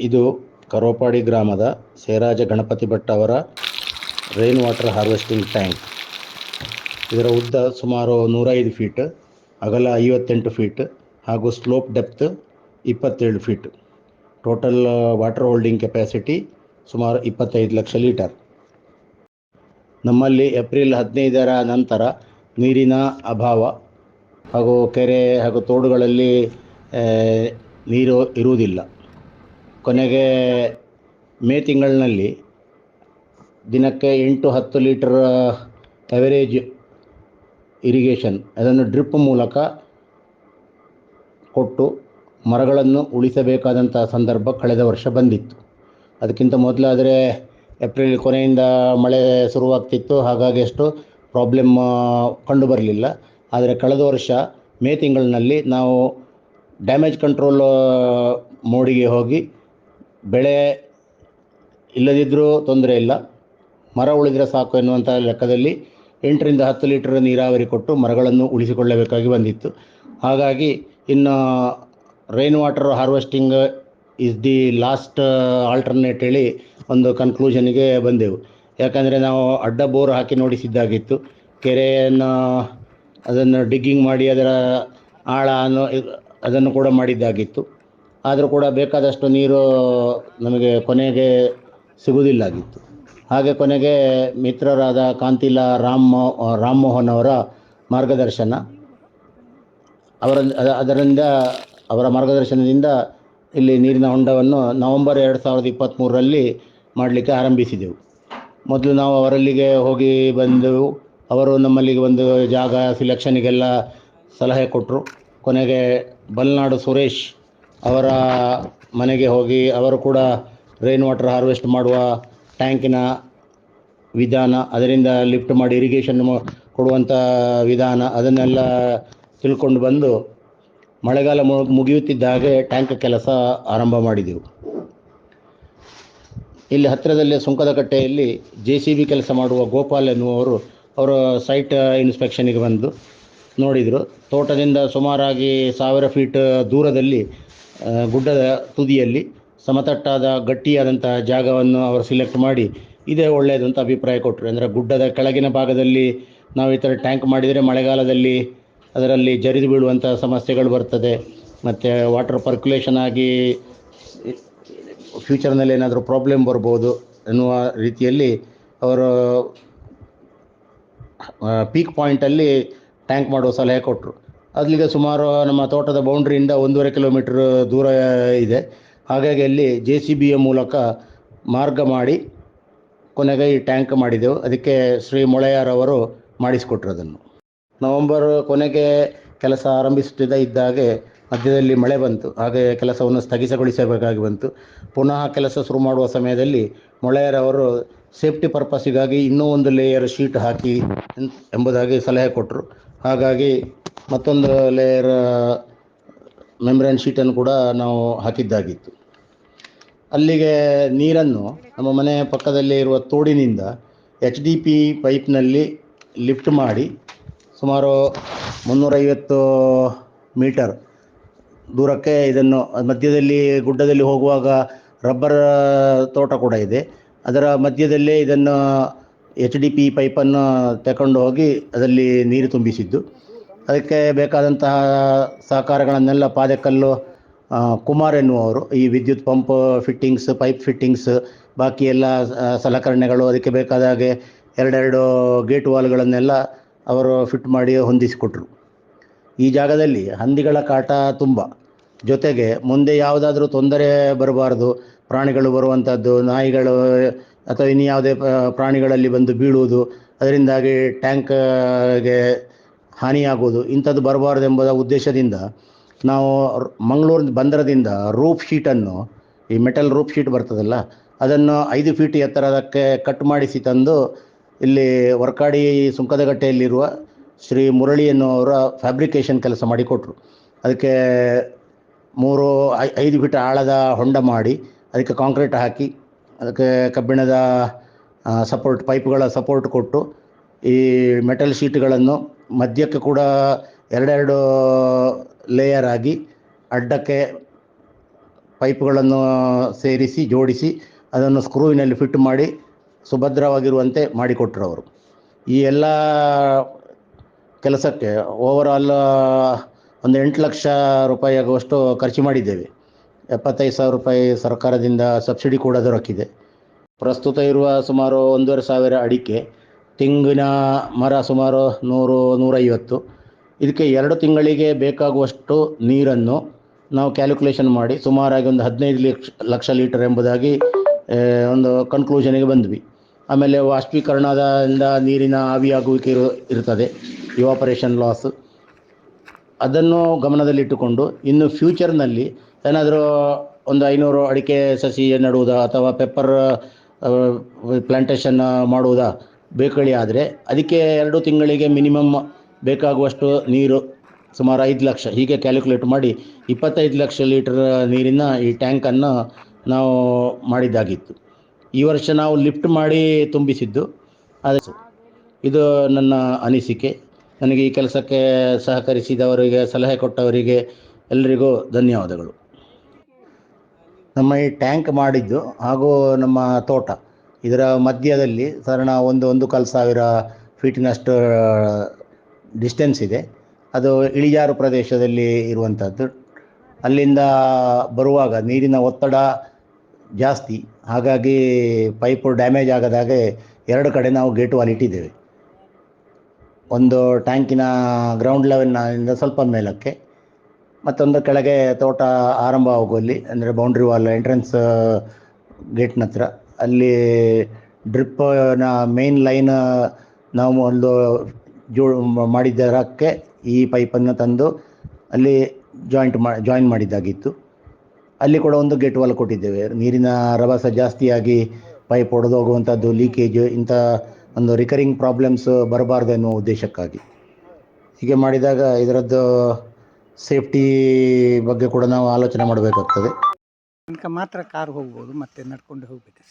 ಇದು ಕರೋಪಾಡಿ ಗ್ರಾಮದ ಸೇರಾಜ ಗಣಪತಿ ಭಟ್ ಅವರ ರೈನ್ ವಾಟರ್ ಹಾರ್ವೆಸ್ಟಿಂಗ್ ಟ್ಯಾಂಕ್ ಇದರ ಉದ್ದ ಸುಮಾರು ನೂರೈದು ಫೀಟ್ ಅಗಲ ಐವತ್ತೆಂಟು ಫೀಟ್ ಹಾಗೂ ಸ್ಲೋಪ್ ಡೆಪ್ತ್ ಇಪ್ಪತ್ತೇಳು feet total water holding capacity ಸುಮಾರು ಇಪ್ಪತ್ತೈದು ಲಕ್ಷ ಲೀಟರ್ ನಮ್ಮಲ್ಲಿ ಏಪ್ರಿಲ್ ಹದಿನೈದರ ನಂತರ ನೀರಿನ ಅಭಾವ ಹಾಗೂ ಕೆರೆ ಹಾಗೂ ತೋಡುಗಳಲ್ಲಿ ನೀರು ಇರುವುದಿಲ್ಲ. ಕೊನೆಗೆ ಮೇ ತಿಂಗಳಿನಲ್ಲಿ ದಿನಕ್ಕೆ ಎಂಟು ಹತ್ತು ಲೀಟರ್ ಎವರೇಜ್ ಇರಿಗೇಷನ್ ಅದನ್ನು ಡ್ರಿಪ್ ಮೂಲಕ ಕೊಟ್ಟು ಮರಗಳನ್ನು ಉಳಿಸಬೇಕಾದಂಥ ಸಂದರ್ಭ ಕಳೆದ ವರ್ಷ ಬಂದಿತ್ತು. ಅದಕ್ಕಿಂತ ಮೊದಲಾದರೆ ಏಪ್ರಿಲ್ ಕೊನೆಯಿಂದ ಮಳೆ ಶುರುವಾಗ್ತಿತ್ತು. ಹಾಗಾಗಿ ಅಷ್ಟು ಪ್ರಾಬ್ಲಮ್ ಕಂಡು ಬರಲಿಲ್ಲ ಆದರೆ ಕಳೆದ ವರ್ಷ ಮೇ ತಿಂಗಳಿನಲ್ಲಿ ನಾವು ಡ್ಯಾಮೇಜ್ ಕಂಟ್ರೋಲ್ ಮೋಡಿಗೆ ಹೋಗಿ ಬೆಳೆ ಇಲ್ಲದಿದ್ದರೂ ತೊಂದರೆ ಇಲ್ಲ. ಮರ ಉಳಿದರೆ ಸಾಕು ಎನ್ನುವಂಥ ಲೆಕ್ಕದಲ್ಲಿ ಎಂಟರಿಂದ ಹತ್ತು ಲೀಟರ್ ನೀರಾವರಿ ಕೊಟ್ಟು ಮರಗಳನ್ನು ಉಳಿಸಿಕೊಳ್ಳಬೇಕಾಗಿ ಬಂದಿತ್ತು. ಹಾಗಾಗಿ ಇನ್ನು rain water harvesting is the last alternate ಹೇಳಿ ಒಂದು ಕನ್ಕ್ಲೂಷನ್ಗೆ ಬಂದೆವು. ಯಾಕಂದರೆ ನಾವು ಅಡ್ಡ ಬೋರ್ ಹಾಕಿ ನೋಡಿಸಿದ್ದಾಗಿತ್ತು. ಕೆರೆಯನ್ನು ಅದನ್ನು ಡಿಗ್ಗಿಂಗ್ ಮಾಡಿ ಅದರ ಆಳ ಅನ್ನೋ ಅದನ್ನು ಕೂಡ ಮಾಡಿದ್ದಾಗಿತ್ತು. ಆದರೂ ಕೂಡ ಬೇಕಾದಷ್ಟು ನೀರು ನಮಗೆ ಕೊನೆಗೆ ಸಿಗುವುದಿಲ್ಲಾಗಿತ್ತು ಹಾಗೆ ಕೊನೆಗೆ ಮಿತ್ರರಾದ ಕಾಂತಿಲ ರಾಮ್ ಮೋ- ರಾಮ್ ಮೋಹನ್ ಅವರ ಮಾರ್ಗದರ್ಶನ. ಅವರ ಅದ- ಅದರಿಂದ, ಅವರ ಮಾರ್ಗದರ್ಶನದಿಂದ ಇಲ್ಲಿ ನೀರಿನ ಹೊಂಡವನ್ನು ನವೆಂಬರ್ ಎರಡು ಸಾವಿರದ ಇಪ್ಪತ್ತ್ಮೂರರಲ್ಲಿ ಮಾಡಲಿಕ್ಕೆ ಆರಂಭಿಸಿದೆವು. ಮೊದಲು ನಾವು ಅವರಲ್ಲಿಗೆ ಹೋಗಿ ಬಂದೆವು. ಅವರು ನಮ್ಮಲ್ಲಿಗೆ ಒಂದು ಜಾಗ ಸಿಲೆಕ್ಷನಿಗೆಲ್ಲ ಸಲಹೆ ಕೊಟ್ಟರು ಕೊನೆಗೆ ಬಲ್ನಾಡು ಸುರೇಶ್ ಅವರ ಮನೆಗೆ ಹೋಗಿ ಅವರು ಕೂಡ ರೈನ್ ವಾಟರ್ ಹಾರ್ವೆಸ್ಟ್ ಮಾಡುವ ಟ್ಯಾಂಕಿನ ವಿಧಾನ, ಅದರಿಂದ ಲಿಫ್ಟ್ ಮಾಡಿ ಇರಿಗೇಷನ್ ಕೊಡುವಂಥ ವಿಧಾನ, ಅದನ್ನೆಲ್ಲ ತಿಳ್ಕೊಂಡು ಬಂದು ಮಳೆಗಾಲ ಮುಗಿಯುತ್ತಿದ್ದ ಹಾಗೆ ಟ್ಯಾಂಕ್ ಕೆಲಸ ಆರಂಭ ಮಾಡಿದೆವು. ಇಲ್ಲಿ ಹತ್ತಿರದಲ್ಲೇ ಸುಂಕದಕಟ್ಟೆಯಲ್ಲಿ ಜೆ ಸಿ ಬಿ ಕೆಲಸ ಮಾಡುವ ಗೋಪಾಲ್ ಎನ್ನುವರು ಅವರು ಸೈಟ್ ಇನ್ಸ್ಪೆಕ್ಷನಿಗೆ ಬಂದು ನೋಡಿದರು. ತೋಟದಿಂದ ಸುಮಾರಾಗಿ ಸಾವಿರ ಫೀಟ್ ದೂರದಲ್ಲಿ ಗುಡ್ಡದ ತುದಿಯಲ್ಲಿ ಸಮತಟ್ಟಾದ ಗಟ್ಟಿಯಾದಂಥ ಜಾಗವನ್ನು ಅವರು ಸಿಲೆಕ್ಟ್ ಮಾಡಿ ಇದೇ ಒಳ್ಳೆಯದು ಅಂತ ಅಭಿಪ್ರಾಯ ಕೊಟ್ಟರು. ಅಂದರೆ ಗುಡ್ಡದ ಕೆಳಗಿನ ಭಾಗದಲ್ಲಿ ನಾವು ಈ ಥರ ಟ್ಯಾಂಕ್ ಮಾಡಿದರೆ ಮಳೆಗಾಲದಲ್ಲಿ ಅದರಲ್ಲಿ ಜರಿದು ಬೀಳುವಂಥ ಸಮಸ್ಯೆಗಳು ಬರ್ತದೆ. ಮತ್ತು ವಾಟರ್ ಪರ್ಕ್ಯುಲೇಷನ್ ಆಗಿ ಫ್ಯೂಚರ್ನಲ್ಲಿ ಏನಾದರೂ ಪ್ರಾಬ್ಲಮ್ ಬರ್ಬೋದು ಎನ್ನುವ ರೀತಿಯಲ್ಲಿ ಅವರು ಪೀಕ್ ಪಾಯಿಂಟಲ್ಲಿ ಟ್ಯಾಂಕ್ ಮಾಡುವ ಸಲಹೆ ಕೊಟ್ಟರು ಅಲ್ಲಿಗೆ ಸುಮಾರು ನಮ್ಮ ತೋಟದ ಬೌಂಡ್ರಿಯಿಂದ ಒಂದೂವರೆ ಕಿಲೋಮೀಟ್ರ್ ದೂರ ಇದೆ. ಹಾಗಾಗಿ ಅಲ್ಲಿ ಜೆ ಸಿ ಬಿಯ ಮೂಲಕ ಮಾರ್ಗ ಮಾಡಿ ಕೊನೆಗೆ ಈ ಟ್ಯಾಂಕ್ ಮಾಡಿದೆವು. ಅದಕ್ಕೆ ಶ್ರೀ ಮೊಳೆಯಾರವರು ಮಾಡಿಸಿಕೊಟ್ರು ಅದನ್ನು ನವಂಬರ್ ಕೊನೆಗೆ ಕೆಲಸ ಆರಂಭಿಸುತ್ತಿದ್ದ ಇದ್ದಾಗೆ ಮಧ್ಯದಲ್ಲಿ ಮಳೆ ಬಂತು. ಹಾಗೆ ಕೆಲಸವನ್ನು ಸ್ಥಗಿತಗೊಳಿಸಬೇಕಾಗಿ ಬಂತು. ಪುನಃ ಕೆಲಸ ಶುರು ಮಾಡುವ ಸಮಯದಲ್ಲಿ ಮೊಳೆಯರವರು ಸೇಫ್ಟಿ ಪರ್ಪಸ್ಸಿಗಾಗಿ ಇನ್ನೂ ಒಂದು ಲೇಯರ್ ಶೀಟ್ ಹಾಕಿ ಎಂಬುದಾಗಿ ಸಲಹೆ ಕೊಟ್ಟರು ಹಾಗಾಗಿ ಮತ್ತೊಂದು ಲೇಯರ್ ಮೆಮ್ಬ್ರೇನ್ ಶೀಟನ್ನು ಕೂಡ ನಾವು ಹಾಕಿದ್ದಾಗಿತ್ತು. ಅಲ್ಲಿಗೆ ನೀರನ್ನು ನಮ್ಮ ಮನೆ ಪಕ್ಕದಲ್ಲಿ ಇರುವ ತೋಡಿನಿಂದ ಎಚ್ ಡಿ ಪಿ ಪೈಪ್ನಲ್ಲಿ ಲಿಫ್ಟ್ ಮಾಡಿ ಸುಮಾರು ಮುನ್ನೂರೈವತ್ತು ಮೀಟರ್ ದೂರಕ್ಕೆ ಇದನ್ನು, ಮಧ್ಯದಲ್ಲಿ, ಗುಡ್ಡದಲ್ಲಿ ಹೋಗುವಾಗ ರಬ್ಬರ್ ತೋಟ ಕೂಡ ಇದೆ. ಅದರ ಮಧ್ಯದಲ್ಲೇ ಇದನ್ನು ಎಚ್ ಡಿ ಪಿ ಪೈಪನ್ನು ತಗೊಂಡು ಹೋಗಿ ಅದರಲ್ಲಿ ನೀರು ತುಂಬಿಸಿದ್ದು. ಅದಕ್ಕೆ ಬೇಕಾದಂತಹ ಸಹಕಾರಗಳನ್ನೆಲ್ಲ ಪಾದಕಲ್ಲು ಕುಮಾರ್ ಎನ್ನುವರು ಈ ವಿದ್ಯುತ್ ಪಂಪ್ ಫಿಟ್ಟಿಂಗ್ಸ್ ಪೈಪ್ ಫಿಟ್ಟಿಂಗ್ಸ್ ಬಾಕಿ ಎಲ್ಲ ಸಲಕರಣೆಗಳು, ಅದಕ್ಕೆ ಬೇಕಾದ ಹಾಗೆ ಎರಡೆರಡು ಗೇಟ್ ವಾಲ್ಗಳನ್ನೆಲ್ಲ ಅವರು ಫಿಟ್ ಮಾಡಿ ಹೊಂದಿಸಿಕೊಟ್ರು. ಈ ಜಾಗದಲ್ಲಿ ಹಂದಿಗಳ ಕಾಟ ತುಂಬ. ಜೊತೆಗೆ ಮುಂದೆ ಯಾವುದಾದ್ರೂ ತೊಂದರೆ ಬರಬಾರ್ದು, ಪ್ರಾಣಿಗಳು ಬರುವಂಥದ್ದು ನಾಯಿಗಳು, ಅಥವಾ ಇನ್ಯಾವುದೇ ಪ್ರಾಣಿಗಳಲ್ಲಿ ಬಂದು ಬೀಳುವುದು, ಅದರಿಂದಾಗಿ ಟ್ಯಾಂಕ್ಗೆ ಹಾನಿಯಾಗುವುದು ಇಂಥದ್ದು ಬರಬಾರ್ದು ಎಂಬುದ ಉದ್ದೇಶದಿಂದ ನಾವು ಮಂಗಳೂರಿನ ಬಂದರದಿಂದ ರೂಫ್ ಶೀಟನ್ನು, ಈ ಮೆಟಲ್ ರೂಫ್ ಶೀಟ್ ಬರ್ತದಲ್ಲ, ಅದನ್ನು ಐದು ಫೀಟ್ ಎತ್ತರದಕ್ಕೆ ಕಟ್ ಮಾಡಿಸಿ ತಂದು ಇಲ್ಲಿ ವರ್ಕಾಡಿ ಸುಂಕದಗಟ್ಟೆಯಲ್ಲಿರುವ ಶ್ರೀ ಮುರಳಿ ಎನ್ನುವರ ಫ್ಯಾಬ್ರಿಕೇಷನ್ ಕೆಲಸ ಮಾಡಿಕೊಟ್ರು. ಅದಕ್ಕೆ ಮೂರು ಐದು ಫೀಟ್ ಆಳದ ಹೊಂಡ ಮಾಡಿ ಅದಕ್ಕೆ ಕಾಂಕ್ರೀಟ್ ಹಾಕಿ, ಅದಕ್ಕೆ ಕಬ್ಬಿಣದ ಸಪೋರ್ಟ್, ಪೈಪ್ಗಳ ಸಪೋರ್ಟ್ ಕೊಟ್ಟು ಈ ಮೆಟಲ್ ಶೀಟ್ಗಳನ್ನು ಮಧ್ಯಕ್ಕೆ ಕೂಡ ಎರಡೆರಡು ಲೇಯರ್ ಆಗಿ ಅಡ್ಡಕ್ಕೆ ಪೈಪ್ಗಳನ್ನು ಸೇರಿಸಿ, ಜೋಡಿಸಿ ಅದನ್ನು ಸ್ಕ್ರೂವಿನಲ್ಲಿ ಫಿಟ್ ಮಾಡಿ ಸುಭದ್ರವಾಗಿರುವಂತೆ ಮಾಡಿಕೊಟ್ರು ಅವರು. ಈ ಎಲ್ಲ ಕೆಲಸಕ್ಕೆ ಓವರಾಲ್ ಒಂದು ಎಂಟು ಲಕ್ಷ ರೂಪಾಯಿ ಆಗುವಷ್ಟು ಖರ್ಚು ಮಾಡಿದ್ದೇವೆ. ಎಪ್ಪತ್ತೈದು ಸಾವಿರ ರೂಪಾಯಿ ಸರ್ಕಾರದಿಂದ ಸಬ್ಸಿಡಿ ಕೂಡ ದೊರಕಿದೆ. ಪ್ರಸ್ತುತ ಇರುವ ಸುಮಾರು ಒಂದೂವರೆ ಸಾವಿರ ಅಡಿಕೆ ತೆಂಗಿನ ಮರ ಸುಮಾರು ನೂರು, ನೂರೈವತ್ತು. ಇದಕ್ಕೆ ಎರಡು ತಿಂಗಳಿಗೆ ಬೇಕಾಗುವಷ್ಟು ನೀರನ್ನು ನಾವು ಕ್ಯಾಲ್ಕುಲೇಷನ್ ಮಾಡಿ ಸುಮಾರಾಗಿ ಒಂದು ಹದಿನೈದು ಲಕ್ಷ ಲಕ್ಷ ಲೀಟರ್ ಎಂಬುದಾಗಿ ಒಂದು ಕನ್ಕ್ಲೂಷನಿಗೆ ಬಂದ್ವಿ. ಆಮೇಲೆ ವಾಷ್ಪೀಕರಣದಿಂದ ನೀರಿನ ಆವಿಯಾಗುವಿಕೆ ಇರು ಇರ್ತದೆ ಇವಾಪರೇಷನ್ ಲಾಸ್ ಅದನ್ನು ಗಮನದಲ್ಲಿಟ್ಟುಕೊಂಡು ಇನ್ನು ಫ್ಯೂಚರ್ನಲ್ಲಿ ಏನಾದರೂ ಒಂದು ಐನೂರು ಅಡಿಕೆ ಸಸಿ ನೆಡುವುದಾ ಅಥವಾ ಪೆಪ್ಪರ್ ಪ್ಲಾಂಟೇಷನ್ ಮಾಡುವುದಾ? ಬೇಕಳಿ ಆದರೆ ಅದಕ್ಕೆ ಎರಡು ತಿಂಗಳಿಗೆ ಮಿನಿಮಮ್ ಬೇಕಾಗುವಷ್ಟು ನೀರು ಸುಮಾರು ಐದು ಲಕ್ಷ. ಹೀಗೆ ಕ್ಯಾಲ್ಕುಲೇಟ್ ಮಾಡಿ ಇಪ್ಪತ್ತೈದು ಲಕ್ಷ ಲೀಟರ್ ನೀರಿನ ಈ ಟ್ಯಾಂಕನ್ನು ನಾವು ಮಾಡಿದ್ದಾಗಿತ್ತು. ಈ ವರ್ಷ ನಾವು ಲಿಫ್ಟ್ ಮಾಡಿ ತುಂಬಿಸಿದ್ದು. ಅದು ಇದು ನನ್ನ ಅನಿಸಿಕೆ. ನನಗೆ ಈ ಕೆಲಸಕ್ಕೆ ಸಹಕರಿಸಿದವರಿಗೆ, ಸಲಹೆ ಕೊಟ್ಟವರಿಗೆ ಎಲ್ಲರಿಗೂ ಧನ್ಯವಾದಗಳು. ನಮ್ಮ ಈ ಟ್ಯಾಂಕ್ ಮಾಡಿದ್ದು ಹಾಗೂ ನಮ್ಮ ತೋಟ. ಇದರ ಮಧ್ಯದಲ್ಲಿ ಸಾಧಾರಣ ಒಂದು ಒಂದು ಕಾಲು ಸಾವಿರ ಫೀಟಿನಷ್ಟು ಡಿಸ್ಟೆನ್ಸ್ ಇದೆ. ಅದು ಇಳಿಜಾರು ಪ್ರದೇಶದಲ್ಲಿ ಇರುವಂಥದ್ದು ಅಲ್ಲಿಂದ ಬರುವಾಗ ನೀರಿನ ಒತ್ತಡ ಜಾಸ್ತಿ. ಹಾಗಾಗಿ ಪೈಪು ಡ್ಯಾಮೇಜ್ ಆಗದಾಗೆ ಎರಡು ಕಡೆ ನಾವು ಗೇಟ್ ವಾಲ್ ಇಟ್ಟಿದ್ದೇವೆ. ಒಂದು ಟ್ಯಾಂಕಿನ ಗ್ರೌಂಡ್ ಲೆವೆಲ್ನಿಂದ ಸ್ವಲ್ಪ ಮೇಲಕ್ಕೆ. ಮತ್ತೊಂದು ಕೆಳಗೆ ತೋಟ ಆರಂಭ ಆಗುವಲ್ಲಿ ಅಂದರೆ ಬೌಂಡ್ರಿ ವಾಲ್ ಎಂಟ್ರೆನ್ಸ್ ಗೇಟ್ನ ಹತ್ರ ಅಲ್ಲಿ ಡ್ರಿಪ್ನ ಮೇನ್ ಲೈನ್ ನಾವು ಒಂದು ಜೋ ಮಾಡಿದ್ದರಕ್ಕೆ ಈ ಪೈಪನ್ನು ತಂದು ಅಲ್ಲಿ ಜಾಯಿಂಟ್ ಮಾ ಜಾಯಿನ್ ಮಾಡಿದ್ದಾಗಿತ್ತು. ಅಲ್ಲಿ ಕೂಡ ಒಂದು ಗೇಟ್ ವಾಲ್ ಕೊಟ್ಟಿದ್ದೇವೆ. ನೀರಿನ ರಭಸ ಜಾಸ್ತಿಯಾಗಿ ಪೈಪ್ ಒಡೆದು ಹೋಗುವಂಥದ್ದು ಲೀಕೇಜ್ ಇಂಥ ಒಂದು ರಿಕರಿಂಗ್ ಪ್ರಾಬ್ಲಮ್ಸ್ ಬರಬಾರ್ದು ಎನ್ನುವ ಉದ್ದೇಶಕ್ಕಾಗಿ. ಹೀಗೆ ಮಾಡಿದಾಗ ಇದರದ್ದು ಸೇಫ್ಟಿ ಬಗ್ಗೆ ಕೂಡ ನಾವು ಆಲೋಚನೆ ಮಾಡಬೇಕಾಗ್ತದೆ. ತನಕ ಮಾತ್ರ ಕಾರ್ ಹೋಗ್ಬೋದು ಮತ್ತೆ ನಡ್ಕೊಂಡು ಹೋಗ್ಬೇಕು